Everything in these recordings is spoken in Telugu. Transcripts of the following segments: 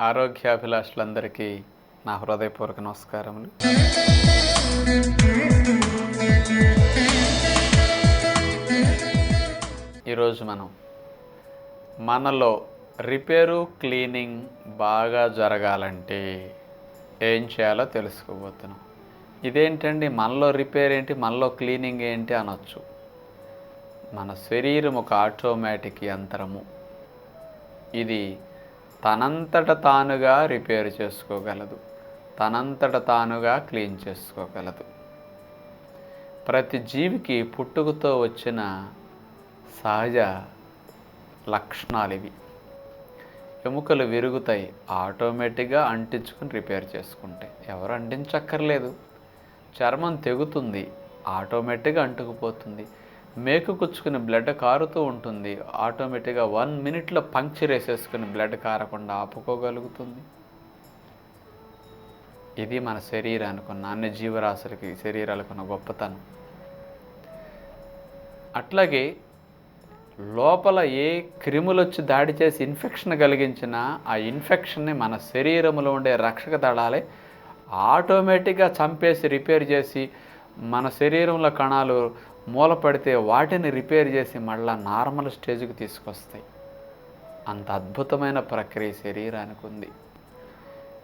ఆరోగ్యాభిలాషులందరికీ నా హృదయపూర్వక నమస్కారములు. ఈరోజు మనం మనలో రిపేరు క్లీనింగ్ బాగా జరగాలంటే ఏం చేయాలో తెలుసుకోబోతున్నాం. ఇదేంటండి? మనలో రిపేర్ ఏంటి? మనలో క్లీనింగ్ ఏంటి అనొచ్చు. మన శరీరం ఒక ఆటోమేటిక్ యంత్రము. ఇది తనంతట తానుగా రిపేర్ చేసుకోగలదు. తనంతట తానుగా క్లీన్ చేసుకోగలదు. ప్రతి జీవికి పుట్టుకతో వచ్చిన సహజ లక్షణాలు ఇవి ఎముకలు విరుగుతాయి. ఆటోమేటిక్గా అంటించుకుని రిపేర్ చేసుకుంటాయి ఎవరు అంటించక్కర్లేదు. చర్మం తెగుతుంది. ఆటోమేటిక్గా అంటుకుపోతుంది. మేకుకొచ్చుకుని బ్లడ్ కారుతూ ఉంటుంది. ఆటోమేటిక్గా వన్ మినిట్లో పంక్చర్ వేసేసుకుని బ్లడ్ కారకుండా ఆపుకోగలుగుతుంది. ఇది మన శరీరానికి ఉన్న అన్ని జీవరాశులకి శరీరాలకు ఉన్న గొప్పతనం. అట్లాగే లోపల ఏ క్రిములు వచ్చి దాడి చేసి ఇన్ఫెక్షన్ కలిగించినా ఆ ఇన్ఫెక్షన్ని మన శరీరంలో ఉండే రక్షక దళాలే ఆటోమేటిక్గా చంపేసి రిపేర్ చేసి మన శరీరంలో కణాలు మూలపడితే వాటిని రిపేర్ చేసి మళ్ళా నార్మల్ స్టేజ్కి తీసుకొస్తాయి. అంత అద్భుతమైన ప్రక్రియ శరీరానికి ఉంది.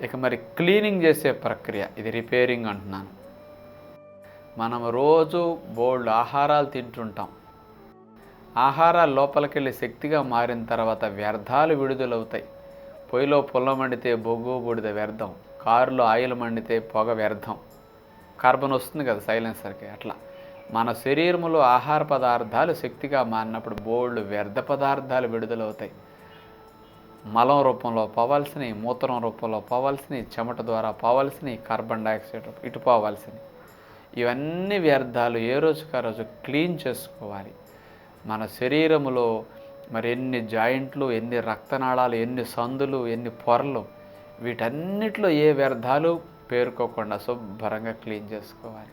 ఇక మరి క్లీనింగ్ చేసే ప్రక్రియ ఇది రిపేరింగ్ అంటున్నాను. మనం రోజు బోల్డ్ ఆహారాలు తింటుంటాం. ఆహారాలు లోపలికెళ్ళి శక్తిగా మారిన తర్వాత వ్యర్థాలు విడుదలవుతాయి. పొయ్యిలో పుల్ల మండితే బొగ్గు బూడిద వ్యర్థం కారులో ఆయిల్ మండితే పొగ వ్యర్థం. కార్బన్ వస్తుంది కదా సైలెన్సర్కి అట్లా. మన శరీరంలో ఆహార పదార్థాలు శక్తిగా మారినప్పుడు బోల్డ్ వ్యర్థ పదార్థాలు విడుదలవుతాయి. మలం రూపంలో పోవాల్సినవి మూత్రం రూపంలో పోవాల్సినవి చెమట ద్వారా పోవాల్సినవి కార్బన్ డైఆక్సైడ్ ఇటు పోవాల్సినవి. ఇవన్నీ వ్యర్థాలు ఏ రోజుకి ఆ రోజు క్లీన్ చేసుకోవాలి. మన శరీరములో మరి ఎన్ని జాయింట్లు ఎన్ని రక్తనాళాలు ఎన్ని సందులు ఎన్ని పొరలు వీటన్నిటిలో ఏ వ్యర్థాలు పేరుకోకుండా శుభ్రంగా క్లీన్ చేసుకోవాలి.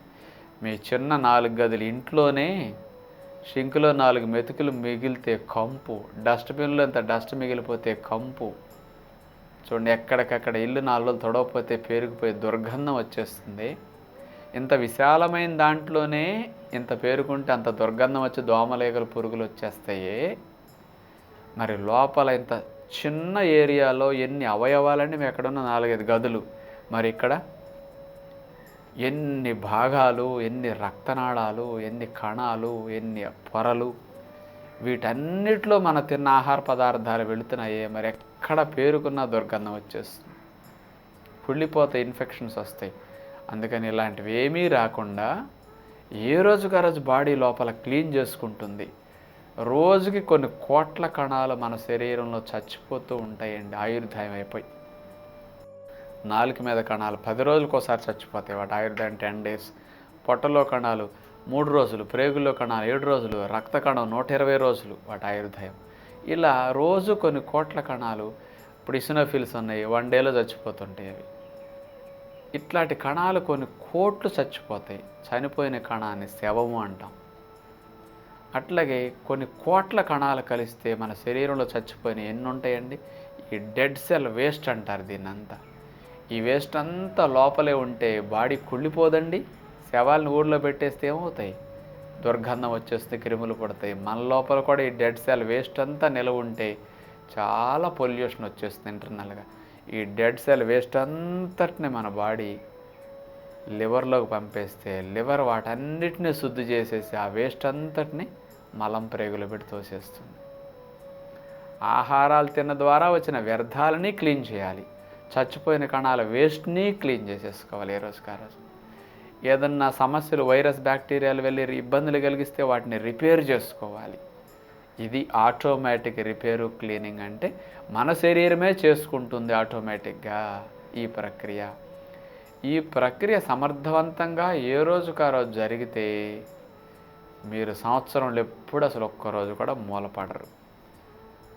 మీ చిన్న నాలుగు గదులు ఇంట్లోనే షింకులో నాలుగు మెతుకులు మిగిలితే కంపు డస్ట్బిన్లో ఇంత డస్ట్ మిగిలిపోతే కంపు. చూడండి ఎక్కడికక్కడ ఇల్లు నాలుగు తొడవపోతే పేరుకుపోయి దుర్గంధం వచ్చేస్తుంది. ఇంత విశాలమైన దాంట్లోనే ఇంత పేరుకుంటే అంత దుర్గంధం వచ్చి దోమలేగలు పురుగులు వచ్చేస్తాయి. మరి లోపల ఇంత చిన్న ఏరియాలో ఎన్ని అవయవాలండి? మేము ఎక్కడున్న నాలుగైదు గదులు. మరి ఇక్కడ ఎన్ని భాగాలు ఎన్ని రక్తనాళాలు ఎన్ని కణాలు ఎన్ని పొరలు వీటన్నిటిలో మన తిన్న ఆహార పదార్థాలు వెళుతున్నాయే మరి ఎక్కడ పేరుకున్న దుర్గంధం వచ్చేస్తుంది. కుళ్ళిపోతే ఇన్ఫెక్షన్స్ వస్తాయి. అందుకని ఇలాంటివి ఏమీ రాకుండా ఏ రోజుకు రోజు బాడీ లోపల క్లీన్ చేసుకుంటుంది. రోజుకి కొన్ని కోట్ల కణాలు మన శరీరంలో చచ్చిపోతూ ఉంటాయండి ఆయుర్దాయం అయిపోయి నాలుక మీద కణాలు పది రోజులకోసారి చచ్చిపోతాయి. వాటి ఆయుర్దాయం టెన్ డేస్ పొట్టలో కణాలు మూడు రోజులు ప్రేగుల్లో కణాలు ఏడు రోజులు రక్త కణం నూట ఇరవై రోజులు వాటి ఆయుర్దాయం ఇలా రోజు కొన్ని కోట్ల కణాలు ఇప్పుడు ఇసినోఫిల్స్ ఉన్నాయి వన్ డేలో చచ్చిపోతుంటాయి అవి. ఇట్లాంటి కణాలు కొన్ని కోట్లు చచ్చిపోతాయి. చనిపోయిన కణాన్ని శవము అంటాం. అట్లాగే కొన్ని కోట్ల కణాలు కలిస్తే మన శరీరంలో చచ్చిపోయిన ఎన్ని ఉంటాయండి? ఈ డెడ్ సెల్ వేస్ట్ అంటారు దీన్నంతా. ఈ వేస్ట్ అంతా లోపలే ఉంటే బాడీ కుళ్ళిపోదండి. శవాలను ఊళ్ళో పెట్టేస్తే ఏమవుతాయి? దుర్గంధం వచ్చేస్తే క్రిములు పడతాయి. మన లోపల కూడా ఈ డెడ్ సెల్ వేస్ట్ అంతా నిలవ ఉంటే చాలా పొల్యూషన్ వచ్చేస్తుంది ఇంటర్నల్గా ఈ డెడ్ సెల్ వేస్ట్ అంతటిని మన బాడీ లివర్లోకి పంపేస్తే లివర్ వాటన్నిటిని శుద్ధి చేసేసి ఆ వేస్ట్ అంతటిని మలం ప్రేగులు పెట్టి తోసేస్తుంది. ఆహారాలు తిన్న ద్వారా వచ్చిన వ్యర్థాలని క్లీన్ చేయాలి. చచ్చిపోయిన కణాల వేస్ట్ని క్లీన్ చేసేసుకోవాలి ఏ రోజుకి ఆ రోజు. ఏదన్నా సమస్యలు వైరస్ బ్యాక్టీరియాలు వెళ్ళి ఇబ్బందులు కలిగిస్తే వాటిని రిపేర్ చేసుకోవాలి. ఇది ఆటోమేటిక్ రిపేరు క్లీనింగ్ అంటే మన శరీరమే చేసుకుంటుంది ఆటోమేటిక్గా ఈ ప్రక్రియ. ఈ ప్రక్రియ సమర్థవంతంగా ఏ రోజుకు ఆ రోజు జరిగితే మీరు సంవత్సరంలో ఎప్పుడు అసలు ఒక్కరోజు కూడా మూలపడరు.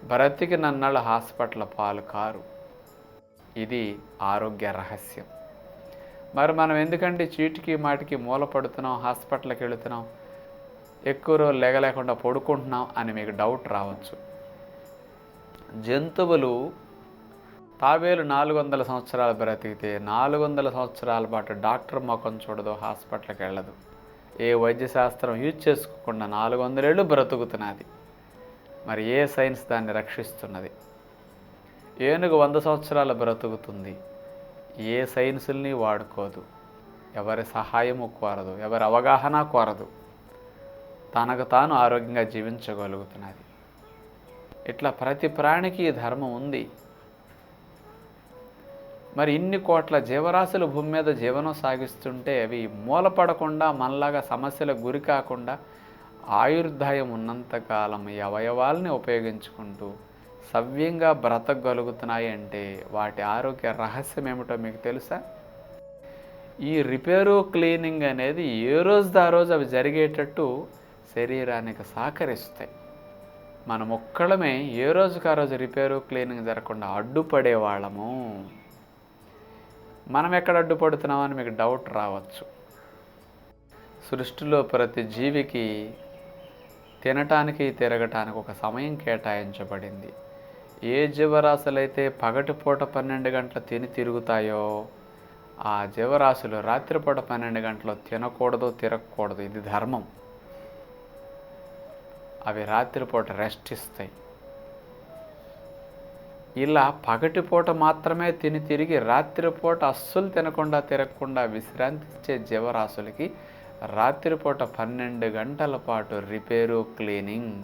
బ్రతికి నన్నళ్ళు హాస్పిటల్ పాలు కారు. ఇది ఆరోగ్య రహస్యం. మరి మనం ఎందుకంటే చీటికి మాటికి మూలపడుతున్నాం హాస్పిటల్కి వెళుతున్నాం ఎక్కువ రోజులు లేగలేకుండా పడుకుంటున్నాం అని మీకు డౌట్ రావచ్చు. జంతువులు తాబేలు నాలుగు వందల సంవత్సరాలు బ్రతికితే నాలుగు వందల సంవత్సరాల పాటు డాక్టర్ ముఖం చూడదు హాస్పిటల్కి వెళ్ళదు. ఏ వైద్యశాస్త్రం యూజ్ చేసుకోకుండా నాలుగు వందలేళ్ళు బ్రతుకుతున్నది. మరి ఏ సైన్స్ దాన్ని రక్షిస్తున్నది? ఏనుగు వంద సంవత్సరాలు బ్రతుకుతుంది. ఏ సైన్సుల్ని వాడుకోదు. ఎవరి సహాయము కోరదు. ఎవరి అవగాహన కోరదు. తనకు తాను ఆరోగ్యంగా జీవించగలుగుతున్నది. ఇట్లా ప్రతి ప్రాణికి ఈ ధర్మం ఉంది. మరి ఇన్ని కోట్ల జీవరాశులు భూమి మీద జీవనం సాగిస్తుంటే అవి మూలపడకుండా మనలాగా సమస్యలకు గురి కాకుండా ఆయుర్దాయం ఉన్నంతకాలం ఈ అవయవాల్ని ఉపయోగించుకుంటూ సవ్యంగా బ్రతకగలుగుతున్నాయి అంటే వాటి ఆరోగ్య రహస్యం ఏమిటో మీకు తెలుసా? ఈ రిపేరు క్లీనింగ్ అనేది ఏ రోజు ఆ రోజు అవి జరిగేటట్టు శరీరానికి సహకరిస్తాయి. మనం ఒక్కడమే ఏ రోజుకి ఆ రోజు రిపేరు క్లీనింగ్ జరగకుండా అడ్డుపడే వాళ్ళము. మనం ఎక్కడ అడ్డుపడుతున్నామని మీకు డౌట్ రావచ్చు. సృష్టిలో ప్రతి జీవికి తినటానికి తిరగటానికి ఒక సమయం కేటాయించబడింది. ఏ జీవరాశులైతే పగటిపూట పన్నెండు గంటలు తిని తిరుగుతాయో ఆ జీవరాశులు రాత్రిపూట పన్నెండు గంటలు తినకూడదు తిరగకూడదు. ఇది ధర్మం. అవి రాత్రిపూట రెస్ట్ ఇస్తాయి. ఇలా పగటిపూట మాత్రమే తిని తిరిగి రాత్రిపూట అస్సలు తినకుండా తిరగకుండా విశ్రాంతి ఇచ్చే జీవరాశులకి రాత్రిపూట పన్నెండు గంటల పాటు రిపేరు క్లీనింగ్.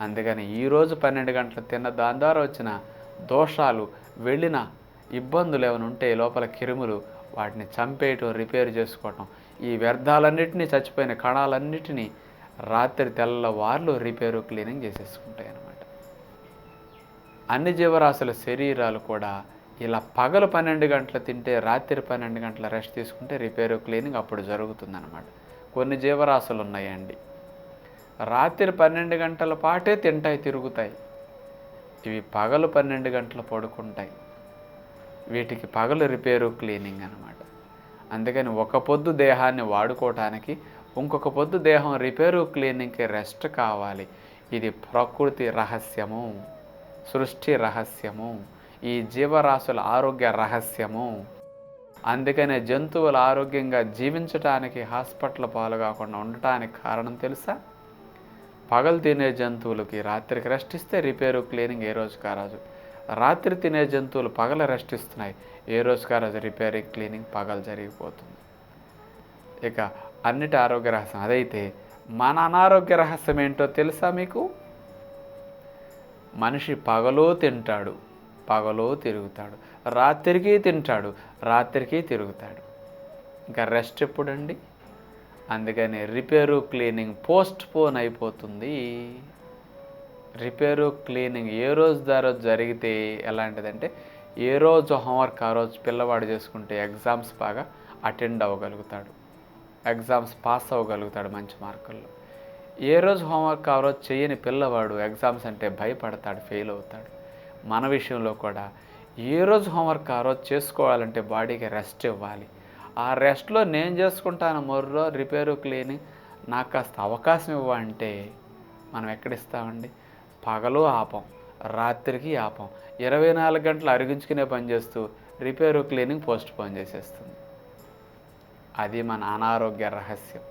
అందుకని ఈరోజు పన్నెండు గంటలు తిన్న దాని ద్వారా వచ్చిన దోషాలు వెళ్ళిన ఇబ్బందులు ఏమైనా ఉంటే లోపల కిరుములు వాటిని చంపేయటం రిపేర్ చేసుకోవటం ఈ వ్యర్థాలన్నిటినీ చచ్చిపోయిన కణాలన్నిటినీ రాత్రి తెల్లవార్లు రిపేరు క్లీనింగ్ చేసేసుకుంటాయి అన్నమాట. అన్ని జీవరాశుల శరీరాలు కూడా ఇలా పగలు పన్నెండు గంటలు తింటే రాత్రి పన్నెండు గంటల రెస్ట్ తీసుకుంటే రిపేరు క్లీనింగ్ అప్పుడు జరుగుతుందన్నమాట. కొన్ని జీవరాశులు ఉన్నాయండి. రాత్రి పన్నెండు గంటల పాటే తింటాయి తిరుగుతాయి. ఇవి పగలు పన్నెండు గంటలు పడుకుంటాయి. వీటికి పగలు రిపేరు క్లీనింగ్ అనమాట అందుకని ఒక పొద్దు దేహాన్ని వాడుకోవటానికి ఇంకొక పొద్దు దేహం రిపేరు క్లీనింగ్కి రెస్ట్ కావాలి. ఇది ప్రకృతి రహస్యము సృష్టి రహస్యము ఈ జీవరాశుల ఆరోగ్య రహస్యము. అందుకనే జంతువులు ఆరోగ్యంగా జీవించటానికి హాస్పిటల్ పాలు కాకుండా ఉండటానికి కారణం తెలుసా? పగలు తినే జంతువులకి రాత్రికి రెస్ట్ ఇస్తే రిపేరు క్లీనింగ్ ఏ రోజు కారాజు రాత్రి తినే జంతువులు పగల రెస్ట్ ఇస్తున్నాయి ఏ రోజు కారాజు రిపేరింగ్ క్లీనింగ్ పగలు జరిగిపోతుంది. ఇక అన్నిటి ఆరోగ్య రహస్యం. అదైతే మన అనారోగ్య రహస్యం ఏంటో తెలుసా మీకు? మనిషి పగలో తింటాడు పగలో తిరుగుతాడు. రాత్రికి తింటాడు రాత్రికి తిరుగుతాడు. ఇంకా రెస్ట్ ఎప్పుడండి? అందుకని రిపేరు క్లీనింగ్ పోస్ట్ పోన్ అయిపోతుంది. రిపేరు క్లీనింగ్ ఏ రోజు దా జరిగితే ఎలాంటిదంటే ఏ రోజు హోంవర్క్ ఆ రోజు పిల్లవాడు చేసుకుంటే ఎగ్జామ్స్ బాగా అటెండ్ అవ్వగలుగుతాడు. ఎగ్జామ్స్ పాస్ అవ్వగలుగుతాడు మంచి మార్కుల్లో. ఏ రోజు హోంవర్క్ ఆ రోజు చేయని పిల్లవాడు ఎగ్జామ్స్ అంటే భయపడతాడు ఫెయిల్ అవుతాడు. మన విషయంలో కూడా ఏ రోజు హోంవర్క్ ఆ రోజు చేసుకోవాలంటే బాడీకి రెస్ట్ ఇవ్వాలి. ఆ రెస్ట్లో నేను చేసుకుంటాను మొర్రో రిపేరు క్లీనింగ్. నాకు కాస్త అవకాశం ఇవ్వంటే మనం ఎక్కడిస్తామండి? పగలు ఆపం రాత్రికి ఆపం. ఇరవై నాలుగు గంటలు అరిగించుకునే పని చేస్తూ రిపేరు క్లీనింగ్ పోస్ట్ పోన్ చేసేస్తుంది. అది మన అనారోగ్య రహస్యం.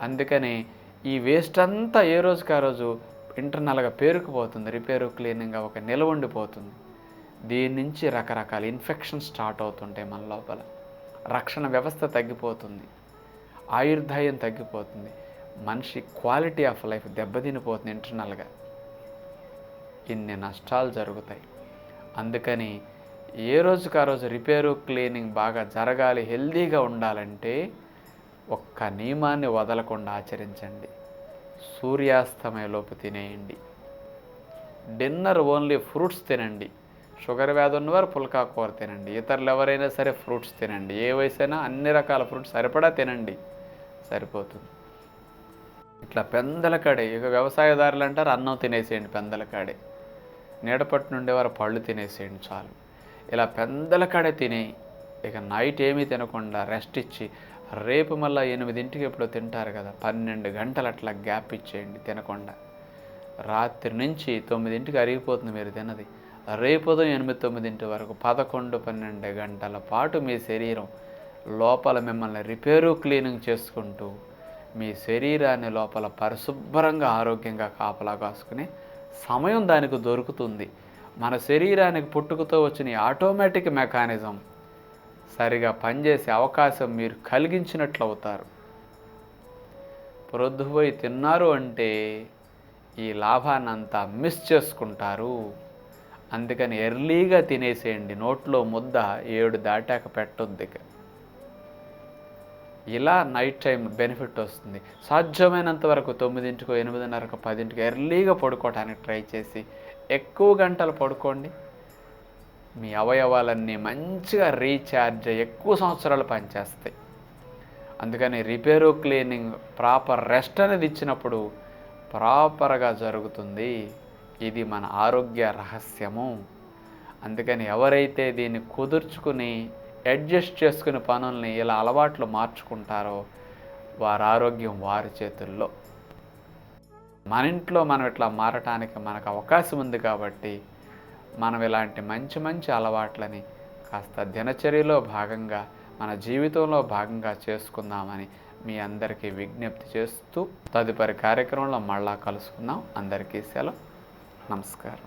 అందుకని ఈ వేస్ట్ అంతా ఏ రోజుకి ఆ రోజు ఇంటర్నల్గా పేరుకుపోతుంది. రిపేరు క్లీనింగ్ ఒక నిలవండిపోతుంది దీని నుంచి రకరకాల ఇన్ఫెక్షన్ స్టార్ట్ అవుతుంటాయి మన లోపల. రక్షణ వ్యవస్థ తగ్గిపోతుంది. ఆయుర్దాయం తగ్గిపోతుంది. మనిషి క్వాలిటీ ఆఫ్ లైఫ్ దెబ్బతినిపోతుంది ఇంటర్నల్గా ఇన్ని నష్టాలు జరుగుతాయి. అందుకని ఏ రోజుకి ఆ రోజు రిపేరు క్లీనింగ్ బాగా జరగాలి హెల్దీగా ఉండాలంటే ఒక్క నియమాన్ని వదలకుండా ఆచరించండి. సూర్యాస్తమయలోపు తినేయండి. డిన్నర్ ఓన్లీ ఫ్రూట్స్ తినండి. షుగర్ వ్యాధి ఉన్నవారు పుల్కాకూర తినండి. ఇతరులు ఎవరైనా సరే ఫ్రూట్స్ తినండి. ఏ వయసైనా అన్ని రకాల ఫ్రూట్స్ సరిపడా తినండి. సరిపోతుంది. ఇట్లా పెందలకాడే ఇక వ్యవసాయదారులు అంటారు అన్నం తినేసేయండి పెందలకాడే. నీడపట్టు నుండేవారు పళ్ళు తినేసేయండి చాలు. ఇలా పెందలకాడే తిని ఇక నైట్ ఏమీ తినకుండా రెస్ట్ ఇచ్చి రేపు మళ్ళీ ఎనిమిదింటికి ఎప్పుడో తింటారు కదా పన్నెండు గంటలు అట్లా గ్యాప్ ఇచ్చేయండి తినకుండా. రాత్రి నుంచి తొమ్మిదింటికి అరిగిపోతుంది మీరు తినది రేపు ఉదయం ఎనిమిది తొమ్మిదింటి వరకు పదకొండు పన్నెండు గంటల పాటు మీ శరీరం లోపల మిమ్మల్ని రిపేరు క్లీనింగ్ చేసుకుంటూ మీ శరీరాన్ని లోపల పరిశుభ్రంగా ఆరోగ్యంగా కాపలా కాసుకుని సమయం దానికి దొరుకుతుంది. మన శరీరానికి పుట్టుకతో వచ్చిన ఆటోమేటిక్ మెకానిజం సరిగా పనిచేసే అవకాశం మీరు కలిగించినట్లు అవుతారు ప్రొద్దుపోయి తిన్నారు అంటే ఈ లాభాన్ని అంతా మిస్ చేసుకుంటారు. అందుకని ఎర్లీగా తినేసేయండి. నోట్లో ముద్ద ఏడు దాటాక పెట్టొద్దు ఇలా నైట్ టైం బెనిఫిట్ వస్తుంది. సాధ్యమైనంత వరకు తొమ్మిదింటికో ఎనిమిదిన్నరకు పదింటికి ఎర్లీగా పడుకోవడానికి ట్రై చేసి ఎక్కువ గంటలు పడుకోండి. మీ అవయవాలన్నీ మంచిగా రీఛార్జ్ ఎక్కువ సంవత్సరాలు పనిచేస్తాయి. అందుకని రిపేరు క్లీనింగ్ ప్రాపర్ రెస్ట్ అనేది ఇచ్చినప్పుడు ప్రాపర్గా జరుగుతుంది. ఇది మన ఆరోగ్య రహస్యము. అందుకని ఎవరైతే దీన్ని కుదుర్చుకుని అడ్జస్ట్ చేసుకునే పనుల్ని ఇలా అలవాట్లు మార్చుకుంటారో వారి ఆరోగ్యం వారి చేతుల్లో. మన ఇంట్లో మనం ఇట్లా మారటానికి మనకు అవకాశం ఉంది కాబట్టి మనం ఇలాంటి మంచి మంచి అలవాట్లని కాస్త దినచర్యలో భాగంగా మన జీవితంలో భాగంగా చేసుకుందామని మీ అందరికీ విజ్ఞప్తి చేస్తూ తదుపరి కార్యక్రమంలో మళ్ళా కలుసుకుందాం. అందరికీ సెలవు. നമസ്കാരം.